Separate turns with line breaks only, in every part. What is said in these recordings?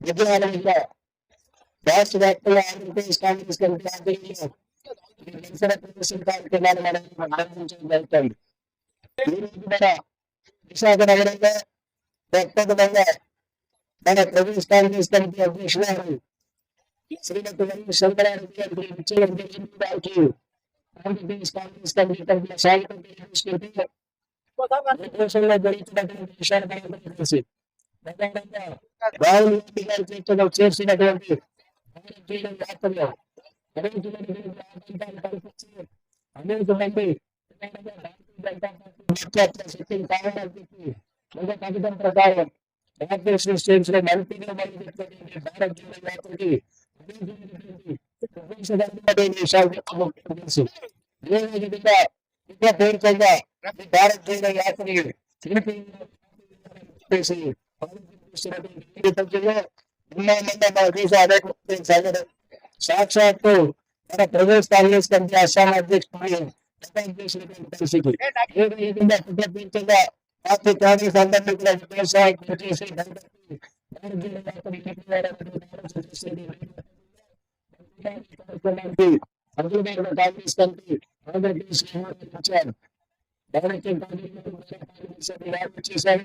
విజయవాడ రాష్ట్ర వ్యాప్తంగా Andhra Pradesh Congress committee ఆధ్వర్యంలో నిరసన ప్రదర్శన కార్యక్రమాలు మనం నిర్వహించడం జరుగుతుంది. ఈ రోజు మన విశాఖ నగరంలో వ్యక్తిగతంగా మన ప్రదేశ్ కాంగ్రెస్ కమిటీ అధ్యక్షురాలు శ్రీమతి వై శంకరారెడ్డి వారికి ఆంధ్రప్రదేశ్ కాంగ్రెస్ కమిటీ తరఫున స్వాగతం తెలియజేసుకుంటూ దేశంలో జరుగుతున్నటువంటి తెలిసి రాహుల్ గాంధీ గారి చేతిలో చేర్చినటువంటి భారతీయ అనేక మంది ప్రధానంగా కావాలని చెప్పి ప్రకారం భారతదేశం స్టేట్స్లో మొదలుపెట్టినటువంటి భారత జోడో యాత్రకి విధంగా ఇంకా భారత జోడో యాత్రని చేసి సాక్షాత్తు మన ప్రదేశ్ కాంగ్రెస్ కమిటీ అస్సాం అధ్యక్షుడు పరిస్థితి ఏ విధంగా ప్రతిపించగా పార్టీ కాంగ్రెస్ అందరినీ కూడా విమర్శలు చేసి గణపతి భారతీయ యాత్రని తిప్పివేయాలని అందులో కాంగ్రెస్ కమిటీ ఆంధ్రప్రదేశ్ వచ్చారు డైరెక్టర్ కాంగ్రెస్ చేశారు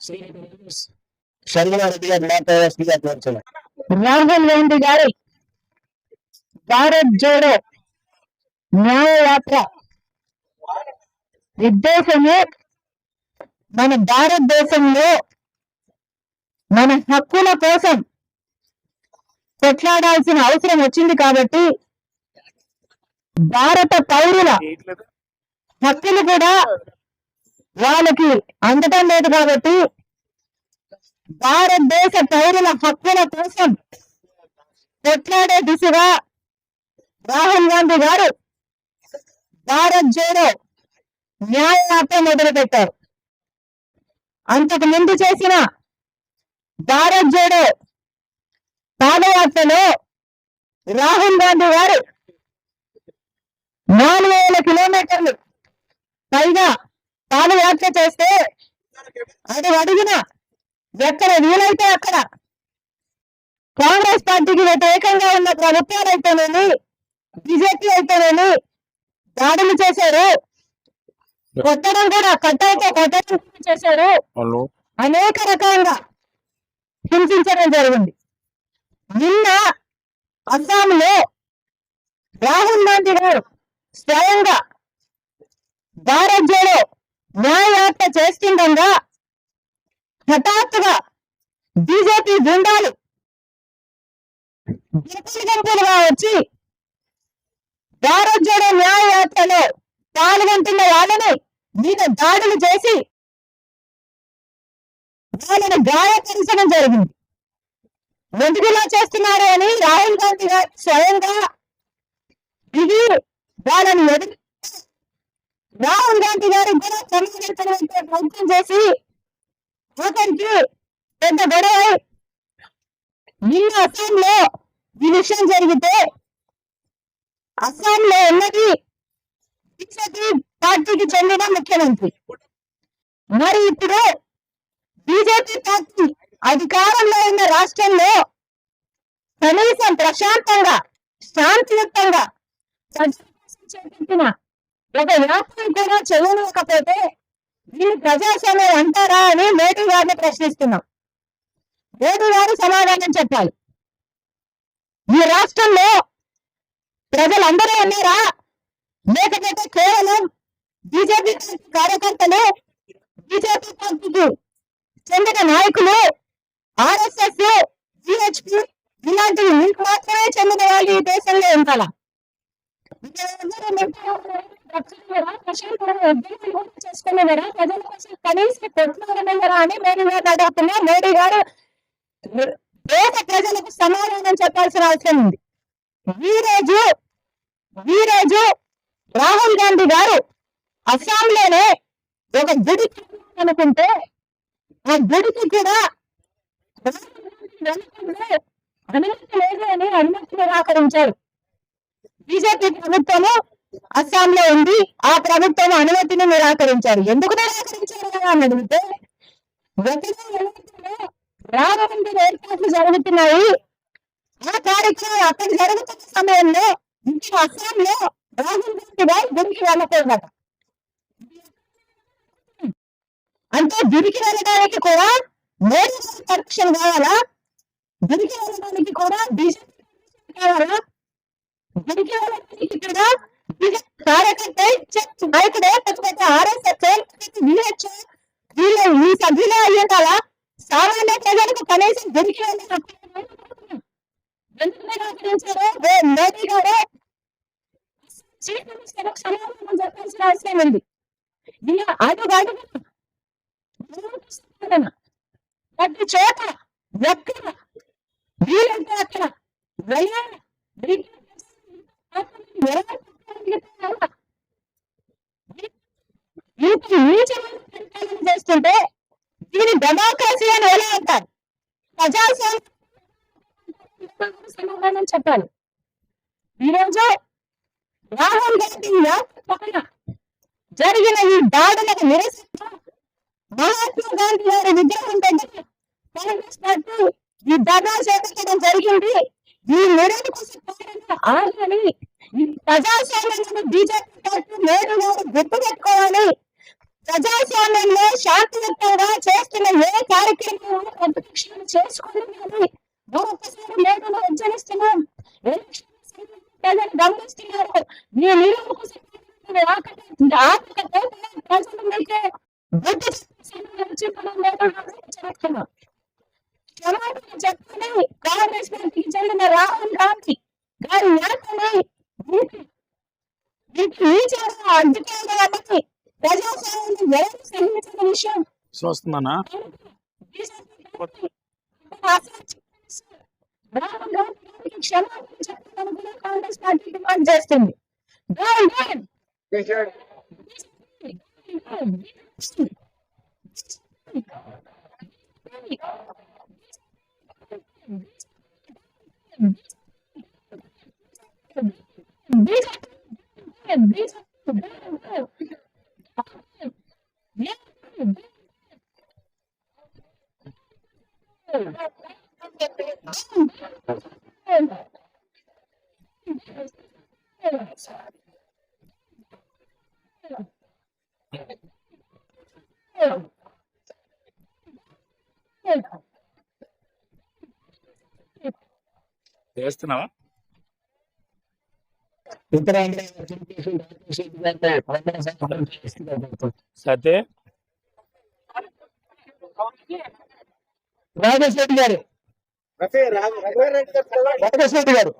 తీసుకుని గారు మాట్లాడాల్సిందిగా కోరుతున్నాను
రాహుల్ గాంధీ గారి భారత్ జోడో న్యాయయాత్ర ఉద్దేశము మన భారతదేశంలో మన హక్కుల కోసం కొట్లాడాల్సిన అవసరం వచ్చింది కాబట్టి భారత పౌరుల హక్కులు కూడా వాళ్ళకి అందటం లేదు కాబట్టి భారతదేశ పౌరుల హక్కుల కోసం కొట్లాడే దిశగా రాహుల్ గాంధీ గారు భారత్ జోడో న్యాయ యాత్ర మొదలు పెట్టారు అంతకు ముందు చేసిన భారత్ జోడో పాదయాత్రలో రాహుల్ గాంధీ గారు నాలుగు వేల కిలోమీటర్లు పైగా పాదయాత్ర చేస్తే అది అడిగిన ఎక్కడ వీలైతే అక్కడ కాంగ్రెస్ పార్టీకి వ్యతిరేకంగా ఉన్న ప్రభుత్వాలు అయితేనేమి బీజేపీ అయితేనేమి దాడులు చేశారు. కొట్టడం కూడా కట్టలతో కొట్టడం చేశారు. అనేక రకాలుగా హింసించడం జరిగింది. నిన్న అస్సాంలో రాహుల్ గాంధీ గారు స్వయంగా భారత్ జోడో న్యాయయాత్ర చేస్తుండగా హఠాత్తుగా బీజేపీ బృందాలు గుంపులుగా వచ్చి భారత్ జోడో న్యాయయాత్రలో పాల్గొంటున్న వాళ్ళని మీద దాడులు చేసి వాళ్ళని గాయపరచడం జరిగింది. ఎందుకు ఇలా చేస్తున్నారు అని రాహుల్ గాంధీ గారు స్వయంగా ఇది వాళ్ళని ఎదురు రాహుల్ గాంధీ గారు కూడా చంద్రబాబు ప్రయత్నం చేసి అతనికి పెద్ద గొడవ నిన్న అస్సాంలో ఈ విషయం జరిగితే అస్సాంలో ఉన్నది బీజేపీ పార్టీకి చెందిన ముఖ్యమంత్రి. మరి ఇప్పుడు బీజేపీ పార్టీ అధికారంలో ఉన్న రాష్ట్రంలో కనీసం ప్రశాంతంగా శాంతియుక్తంగా ప్రజల కోసం చేపట్టిన ఒక వ్యాపారం కూడా చేయలేకపోతే దీన్ని ప్రజాస్వామ్యం అంటారా అని మోడీ గారిని ప్రశ్నిస్తున్నాం. మోడీ గారు సమాధానం చెప్పాలి. ఈ రాష్ట్రంలో ప్రజలందరూ ఉన్నారా? లేకపోతే కేవలం బీజేపీ కార్యకర్తలు బీజేపీ పార్టీకి చెందిన నాయకులు ఆర్ఎస్ఎస్ జిహెచ్పి ఇలాంటివి మీకు మాత్రమే చెందిన వాళ్ళు ఈ దేశంలో ఉంటారా? చేసుకునేవారా ప్రజల కోసం కనీసం కొట్లాడలేరా అని మోడీ గారు అడుగుతున్నా. మోడీ గారు పేద ప్రజలకు సమాధానం చెప్పాల్సిన అవసరం ఉంది. ఈ రోజు ఈ రోజు రాహుల్ గాంధీ గారు అస్సాంలోనే ఒక గుడి అనుకుంటే ఆ గుడికి కూడా అనుమతి లేదు అని అనుమతిని నిరాకరించారు బీజేపీ ప్రభుత్వము అస్సాంలో ఉంది. ఆ ప్రభుత్వం అనుమతిని నిరాకరించారు. ఎందుకు నిరాకరించారు కదా అని అడిగితే గతంలో ఏర్పాట్లు జరుగుతున్నాయి. ఆ కార్యక్రమం అక్కడ జరుగుతున్న సమయంలో ఇంకా అస్సాంలో రాహుల్ గాంధీ గారు గుడికి వెళ్ళకూడదట. అంటే గుడికి వెళ్ళడానికి కూడా మోడీ పరీక్షలు కావాలా? గుడికి వెళ్ళడానికి కూడా బీజేపీ కావాలా? గుడికి వెళ్ళడానికి ఇక్కడ బీజేపీ నాయకుడే పెద్ద ఆర్ఎస్ఎస్ విహెచ్ వీళ్ళు ఈ సభ్యులే అయ్యే కదా సామాన్య ప్రజలకు కనీసం మోదీ గారు సమాధానం చెప్పాల్సిన అవసరం ఉంది. ఇలా అడుగు ప్రతి చోట ఎక్కడ వీలంటే అక్కడ. చేస్తుంటే దీని డెమోక్రసీ అని ఎలా అంటారు? ప్రజాస్వామ్యం సమాధానం చెప్పాలి. ఈరోజు రాహుల్ గాంధీ పక్కన జరిగిన ఈ దాడులకు నిరసన మహాత్మా గాంధీ గారి విగ్రహం దగ్గర కాంగ్రెస్ పార్టీ ఈ ధర్నా చేపట్టడం జరిగింది. ఈ నిరంకుశ ఆర్మని ప్రజాస్వామ్యం బీజేపీ పార్టీ గుర్తు గారు గుర్తుపెట్టుకోవాలి ప్రజాస్వామ్యంలో శాంతియుతంగా చేస్తున్న ఏ కార్యక్రమం ప్రతిపక్షాలు చేసుకోవాలి మరొకసారి నేడు ఉజ్జనిస్తున్నాం గమనిస్తున్నారు. మీ ప్రజలు చెప్పని కాంగ్రెస్ పార్టీకి చెందిన రాహుల్ గాంధీ గారి నేతని
చూస్తున్నానా
కాంగ్రెస్ పార్టీ డిమాండ్ చేస్తుంది again.
చేస్తున్నావా
ఉత్తరాంధ్ర తెలుగుదేశం చేస్తున్నావా గారితో ప్రజల సంఘం చేస్తున్నారు.
సతే
రాజశేఖర్ గారు. రాజశేఖర్ గారు